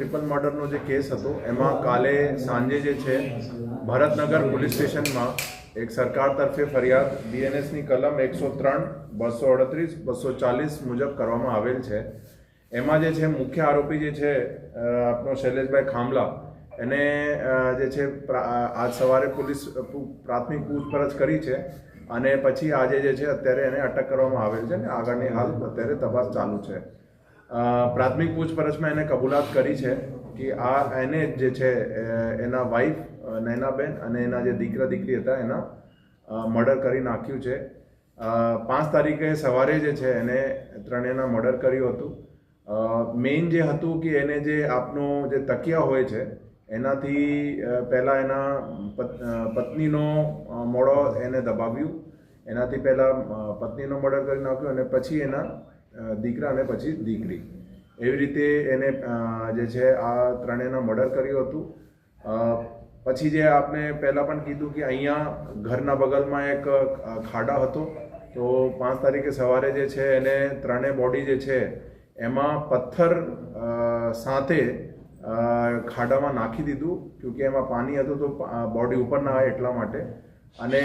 Triple મર્ડરનો જે case હતો, એમાં કાલે સાંજે જે છે, ભરતનગર પોલીસ સ્ટેશનમાં એક સરકાર તરફે ફરિયાદ બીએનએસની કલમ એકસો ત્રણ, બસો અડત્રીસ, બસો ચાલીસ મુજબ કરવામાં આવેલ છે. એમાં જે છે, મુખ્ય આરોપી જે છે આપનો શૈલેષભાઈ ખામલા, એને જે છે આજ સવારે પોલીસ પ્રાથમિક પૂછપરછ કરી છે અને પછી આજે જે છે, અત્યારે એને અટક કરવામાં આવેલ છે અને આગળની હાલ અત્યારે તપાસ ચાલુ છે. પ્રાથમિક પૂછપરછમાં એને કબૂલાત કરી છે કે આ એને જે છે એના વાઈફ નૈનાબેન અને એના જે દીકરા દીકરી હતા, એના મર્ડર કરી નાખ્યું છે. પાંચ તારીખે સવારે જે છે, એને ત્રણેયના મર્ડર કર્યું હતું. મેઇન જે હતું કે એને જે આપનો જે તકિયા હોય છે, એનાથી પહેલાં એના પત- પત્નીનો મોડો એને દબાવ્યું. એનાથી પહેલાં પત્નીનો મર્ડર કરી નાખ્યો અને પછી એના દીકરા અને પછી દીકરી. એવી રીતે એને જે છે આ ત્રણેયના મર્ડર કર્યું હતું. પછી જે આપણે પહેલાં પણ કીધું કે અહીંયા ઘરના બગલમાં એક ખાડા હતો, તો પાંચ તારીખે સવારે જે છે એને ત્રણેય બોડી જે છે એમાં પથ્થર સાથે ખાડામાં નાખી દીધું કેમકે એમાં પાણી હતું તો બોડી ઉપર ના આવે એટલા માટે. અને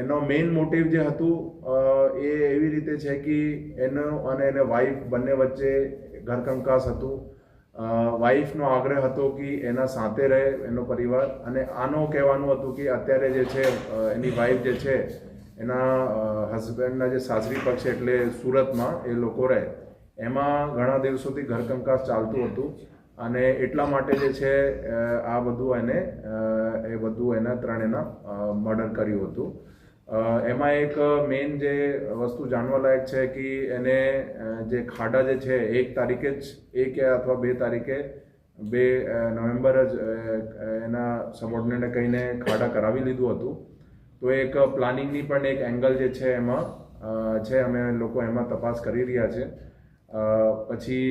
એનો મેઇન મોટિવ જે હતું એ એવી રીતે છે કે એનો અને એને વાઈફ બંને વચ્ચે ઘરકંકાસ હતું. વાઈફનો આગ્રહ હતો કે એના સાથે રહે એનો પરિવાર અને આનો કહેવાનું હતું કે અત્યારે જે છે એની વાઈફ જે છે, એના હસબન્ડના જે સાસરી પક્ષ એટલે સુરતમાં એ લોકો રહે. એમાં ઘણા દિવસોથી ઘરકંકાસ ચાલતું હતું. અને એટલા માટે જે છે આ બધું એને એ બધું એના ત્રણેના મર્ડર કર્યું હતું. એમાં એક મેઇન જે વસ્તુ જાણવા લાયક છે કે એને જે ખાડા જે છે, એક તારીખે જ, એક અથવા બે તારીખે, બે નવેમ્બર જ એના સબોર્ડિનેટે કહીને ખાડા કરાવી લીધું હતું. તો એક પ્લાનિંગની પણ એક એંગલ જે છે એમાં છે, અમે લોકો એમાં તપાસ કરી રહ્યા છે. પછી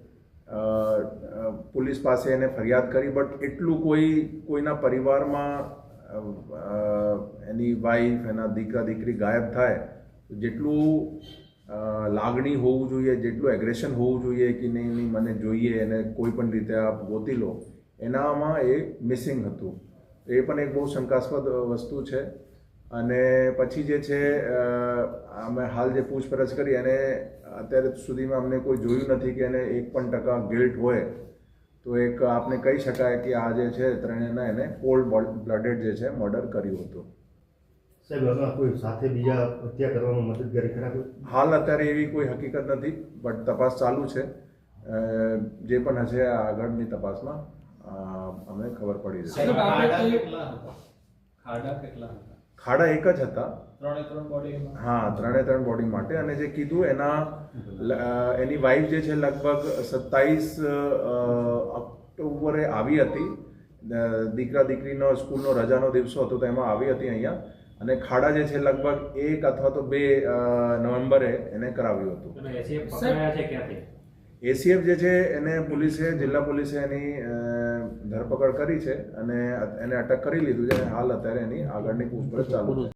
પોલીસ પાસે એને ફરિયાદ કરી, બટ એટલું કોઈ, કોઈના પરિવારમાં એની વાઈફ એના દીકરા, દીકરી ગાયબ થાય જેટલું લાગણી હોવું જોઈએ, જેટલું એગ્રેશન હોવું જોઈએ કે નહીં નહીં, મને જોઈએ, એને કોઈ પણ રીતે આપ ગોતી લો, એનામાં એ મિસિંગ હતું. એ પણ એક બહુ શંકાસ્પદ વસ્તુ છે. અને પછી જે છે અમે હાલ જે પૂછપરછ કરી એને અત્યારે સુધીમાં અમને કોઈ જોયું નથી કે એને એક પણ ટકા ગિલ્ટ હોય તો એક આપણે કહી શકાય કે આ જે છે ત્રણેયના એને કોલ્ડ બ્લડેડ જે છે મર્ડર કર્યું હતું. સાહેબ કોઈ સાથે બીજા હત્યા કરવામાં મદદગારી ખરા હાલ અત્યારે એવી કોઈ હકીકત નથી બટ તપાસ ચાલુ છે. જે પણ હશે આગળની તપાસમાં અમને ખબર પડી જશે. ખાડા કેટલા હતા? ખાડા એક જ હતા. હા ત્રણે ત્રણ બોડી માટે. અને જે કીધું એના એની વાઈફ જે છે લગભગ સત્તાવીસ ઓક્ટોબરે આવી હતી. દીકરા દીકરીનો સ્કૂલનો રજાનો દિવસો હતો તો એમાં આવી હતી અહીંયા. અને ખાડા જે છે લગભગ એક અથવા તો બે નવેમ્બરે એને કરાવ્યું હતું. એસીએફ જે છે, એને પોલીસે, જિલ્લા પોલીસે એની ધરપકડ કરી છે અને એને અટક કરી લીધું છે હાલ અત્યારે એની આગળની પૂછપરછ ચાલુ છે.